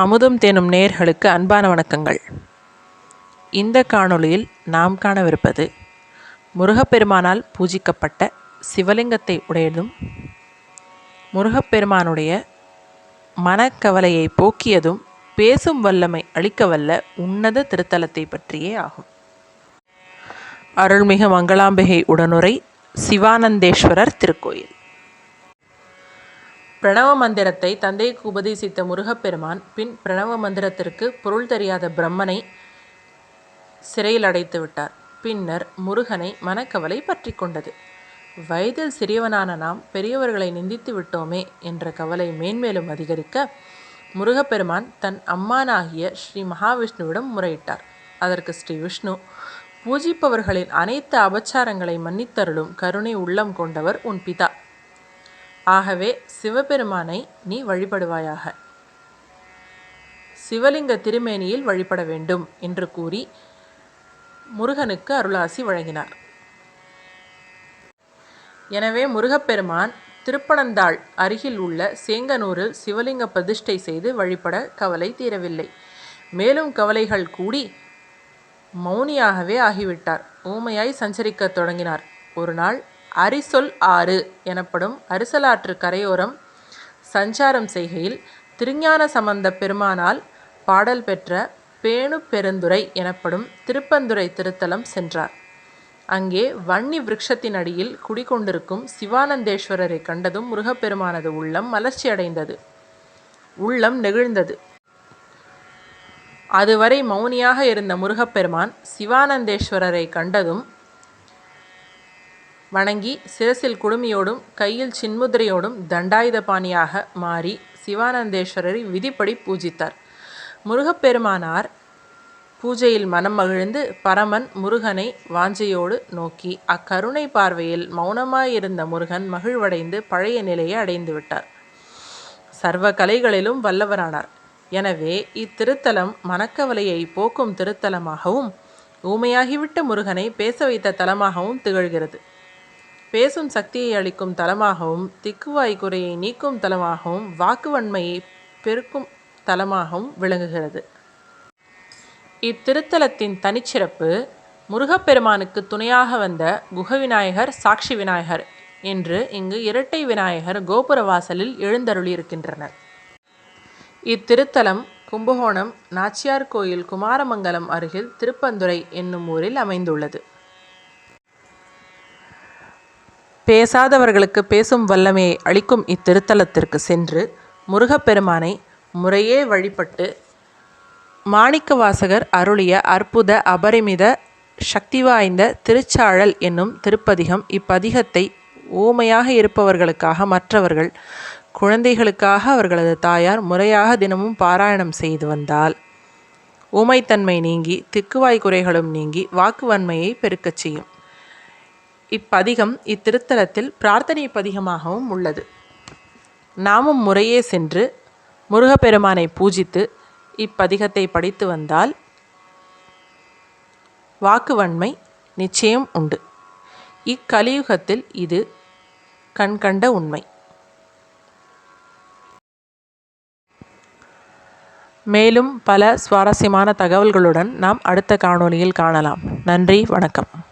அமுதும் தேனும் நேர்களுக்கு அன்பான வணக்கங்கள். இந்த காணொளியில் நாம் காணவிருப்பது முருகப்பெருமானால் பூஜிக்கப்பட்ட சிவலிங்கத்தை உடையதும் முருகப்பெருமானுடைய மனக்கவலையை போக்கியதும் பேசும் வல்லமை அளிக்கவல்ல உன்னத திருத்தலத்தை பற்றியே ஆகும். அருள்மிகு மங்களாம்பிகை உடனுரை சிவானந்தேஸ்வரர் திருக்கோயில். பிரணவ மந்திரத்தை தந்தைக்கு உபதேசித்த முருகப்பெருமான் பின் பிரணவ மந்திரத்திற்கு பொருள் தெரியாத பிரம்மனை சிறையில் அடைத்து விட்டார். பின்னர் முருகனை மனக்கவலை பற்றி கொண்டது. வயதில் சிறியவனான நாம் பெரியவர்களை நிந்தித்து விட்டோமே என்ற கவலை மேன்மேலும் அதிகரிக்க முருகப்பெருமான் தன் அம்மானாகிய ஸ்ரீ மகாவிஷ்ணுவிடம் முறையிட்டார். அதற்கு ஸ்ரீ விஷ்ணு பூஜிப்பவர்களின் அனைத்து அபச்சாரங்களை மன்னித்தருளும் கருணை உள்ளம் கொண்டவர் உன் பிதா. ஆகவே சிவபெருமானை நீ வழிபடுவாயாக. சிவலிங்க திருமேனியில் வழிபட வேண்டும் என்று கூறி முருகனுக்கு அருளாசி வழங்கினார். எனவே முருகப்பெருமான் திருப்பனந்தாள் அருகில் உள்ள சேங்கனூரில் சிவலிங்க பிரதிஷ்டை செய்து வழிபட கவலை தீரவில்லை. மேலும் கவலைகள் கூடி மௌனியாகவே ஆகிவிட்டார். ஊமையாய் சஞ்சரிக்கத் தொடங்கினார். ஒரு நாள் அரிசொல் ஆறு எனப்படும் அரிசலாற்று கரையோரம் சஞ்சாரம் செய்கையில் திருஞான சம்பந்த பெருமானால் பாடல் பெற்ற பேணு பெருந்துறை எனப்படும் திருப்பந்துறை திருத்தலம் சென்றார். அங்கே வன்னி விருட்சத்தின் அடியில் குடிகொண்டிருக்கும் சிவானந்தேஸ்வரரை கண்டதும் முருகப்பெருமானது உள்ளம் மலர்ச்சி அடைந்தது. உள்ளம் நெகிழ்ந்தது. அதுவரை மௌனியாக இருந்த முருகப்பெருமான் சிவானந்தேஸ்வரரை கண்டதும் வணங்கி சிரசில் குடுமியோடும் கையில் சின்முதிரையோடும் தண்டாயுதபாணியாக மாறி சிவானந்தேஸ்வரரை விதிப்படி பூஜித்தார். முருகப்பெருமானார் பூஜையில் மனம் மகிழ்ந்து பரமன் முருகனை வாஞ்சையோடு நோக்கி அக்கருணை பார்வையில் மௌனமாயிருந்த முருகன் மகிழ்வடைந்து பழைய நிலையை அடைந்து விட்டார் சர்வ கலைகளிலும் வல்லவரானார். எனவே இத்திருத்தலம் மனக்கவலையை போக்கும் திருத்தலமாகவும் ஊமையாகிவிட்ட முருகனை பேச வைத்த தலமாகவும் திகழ்கிறது. பேசும் சக்தியை அளிக்கும் தலமாகவும் திக்குவாய் குறையை நீக்கும் தலமாகவும் வாக்குவன்மையை பெருக்கும் தலமாகவும் விளங்குகிறது. இத்திருத்தலத்தின் தனிச்சிறப்பு முருகப்பெருமானுக்கு துணையாக வந்த குகவிநாயகர் சாட்சி விநாயகர் என்று இங்கு இரட்டை விநாயகர் கோபுர வாசலில் எழுந்தருளியிருக்கின்றனர். இத்திருத்தலம் கும்பகோணம் நாச்சியார் கோயில் குமாரமங்கலம் அருகில் திருப்பந்துரை என்னும் ஊரில் அமைந்துள்ளது. பேசாதவர்களுக்கு பேசும் வல்லமையை அளிக்கும் இத்திருத்தலத்திற்கு சென்று முருகப்பெருமானை முறையே வழிபட்டு மாணிக்கவாசகர் அருளிய அற்புத அபரிமித சக்தி வாய்ந்த திருச்சாழல் என்னும் திருப்பதிகம் இப்பதிகத்தை ஊமையாக இருப்பவர்களுக்காக மற்றவர்கள் குழந்தைகளுக்காக அவர்களது தாயார் முறையாக தினமும் பாராயணம் செய்து வந்தால் ஊமைத்தன்மை நீங்கி திக்குவாய் குறைகளும் நீங்கி வாக்குவன்மையை பெருக்கச் செய்யும். இப்பதிகம் இத்திருத்தலத்தில் பிரார்த்தனை பதிகமாகவும் உள்ளது. நாமும் முறையே சென்று முருகப்பெருமானை பூஜித்து இப்பதிகத்தை படித்து வந்தால் வாக்குவன்மை நிச்சயம் உண்டு. இக்கலியுகத்தில் இது கண்கண்ட உண்மை. மேலும் பல சுவாரஸ்யமான தகவல்களுடன் நாம் அடுத்த காணொளியில் காணலாம். நன்றி வணக்கம்.